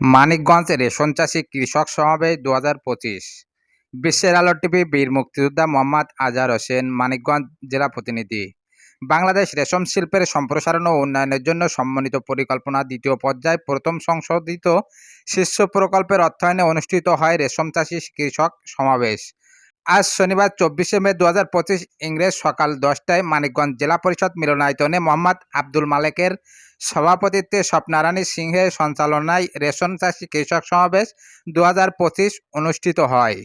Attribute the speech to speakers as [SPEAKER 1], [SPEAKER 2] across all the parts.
[SPEAKER 1] Manikganj ration চাষী কৃষক সমাবেশ দু হাজার পঁচিশ। বিশ্বের আলো টিভি বীর মুক্তিযোদ্ধা মোহাম্মদ আজহার হোসেন, মানিকগঞ্জ জেলা প্রতিনিধি। বাংলাদেশ রেশম শিল্পের সম্প্রসারণ ও উন্নয়নের জন্য সম্মানিত পরিকল্পনা দ্বিতীয় পর্যায়ে প্রথম সংশোধিত শীর্ষ প্রকল্পের অর্থায়নে অনুষ্ঠিত হয় রেশম চাষী কৃষক সমাবেশ। আজ শনিবার চব্বিশে মে দু হাজার পঁচিশ ইংরেজ সকাল দশটায় মানিকগঞ্জ জেলা পরিষদ মিলনায়তনে মোহাম্মদ আব্দুল মালেকের সভাপতিত্বে স্বপ্নারানী সিংহের সঞ্চালনায় রেশন চাষী কৃষক সমাবেশ দু হাজার পঁচিশ অনুষ্ঠিত হয়।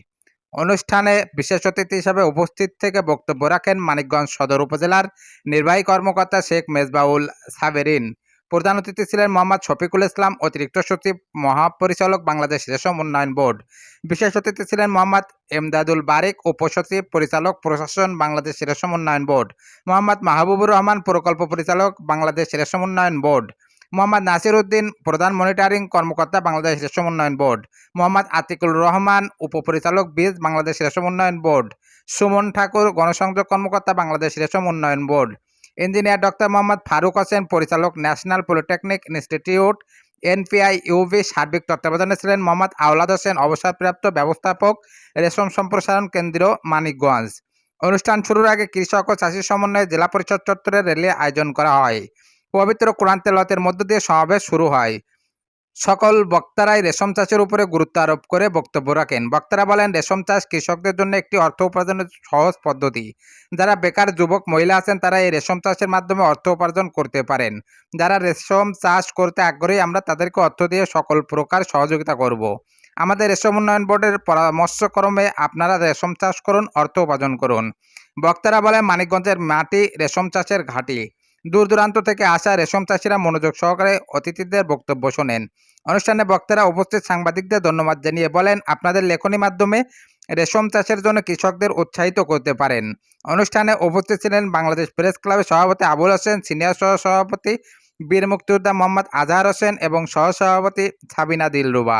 [SPEAKER 1] অনুষ্ঠানে বিশেষ অতিথি হিসেবে উপস্থিত থেকে বক্তব্য রাখেন মানিকগঞ্জ সদর উপজেলার নির্বাহী কর্মকর্তা শেখ মেজবাউল সাবেরিন। প্রধান অতিথি ছিলেন মোহাম্মদ শফিকুল ইসলাম, অতিরিক্ত সচিব, মহাপরিচালক, বাংলাদেশ রেশম উন্নয়ন বোর্ড। বিশেষ অতিথি ছিলেন মোহাম্মদ এমদাদুল বারিক, উপসচিব, পরিচালক, প্রশাসন, বাংলাদেশ রেশম উন্নয়ন বোর্ড। মোহাম্মদ মাহবুবুর রহমান, প্রকল্প পরিচালক, বাংলাদেশ রেশম উন্নয়ন বোর্ড। মোহাম্মদ নাসির উদ্দিন, প্রধান মনিটরিং কর্মকর্তা, বাংলাদেশ রেশম উন্নয়ন বোর্ড। মোহাম্মদ আতিকুল রহমান, উপপরিচালক, বীজ, বাংলাদেশ রেশম উন্নয়ন বোর্ড। সুমন ঠাকুর, গণসংযোগ কর্মকর্তা, বাংলাদেশ রেশম উন্নয়ন board. Engineer doctor Mohammad Faruk Hossain, পরিচালক national polytechnic institute, NPI, UV, সার্বিক তত্ত্বাবধানে ছিলেন মোহাম্মদ আওলাদ হোসেন, অবসরপ্রাপ্ত ব্যবস্থাপক, রেশম সম্প্রসারণ কেন্দ্র, মানিকগঞ্জ। অনুষ্ঠান শুরুর আগে কৃষক ও চাষি সমন্বয়ে জেলা পরিষদ চত্বরে র্যালি আয়োজন করা হয়। পবিত্র কোরআন তেলতের মধ্য দিয়ে সমাবেশ শুরু হয়। সকল বক্তারাই রেশম চাষের উপরে গুরুত্ব আরোপ করে বক্তব্য রাখেন। বক্তারা বলেন, রেশম চাষ কৃষকদের জন্য একটি অর্থ উপার্জনের সহজ পদ্ধতি। যারা বেকার যুবক, মহিলা আছেন, তারা এই রেশম চাষের মাধ্যমে অর্থ উপার্জন করতে পারেন। যারা রেশম চাষ করতে আগ্রহী, আমরা তাদেরকে অর্থ দিয়ে সকল প্রকার সহযোগিতা করব। আমাদের রেশম উন্নয়ন বোর্ডের পরামর্শক্রমে আপনারা রেশম চাষ করুন, অর্থ উপার্জন করুন। বক্তারা বলেন, মানিকগঞ্জের মাটি রেশম চাষের ঘাঁটি। দূর দূরান্ত থেকে আসা রেশম চাষিরা মনোযোগ সহকারে অতিথিদের বক্তব্য শোনেন। অনুষ্ঠানে বক্তারা উপস্থিত সাংবাদিকদের ধন্যবাদ জানিয়ে বলেন, আপনাদের লেখনী মাধ্যমে রেশম চাষের জন্য কৃষকদের উৎসাহিত করতে পারেন। অনুষ্ঠানে উপস্থিত ছিলেন বাংলাদেশ প্রেস ক্লাবের সভাপতি আবুল হোসেন, সিনিয়র সহ সভাপতি বীর মুক্তিযোদ্ধা মোহাম্মদ আজহার হোসেন এবং সহসভাপতি সাবিনা দিলরুবা।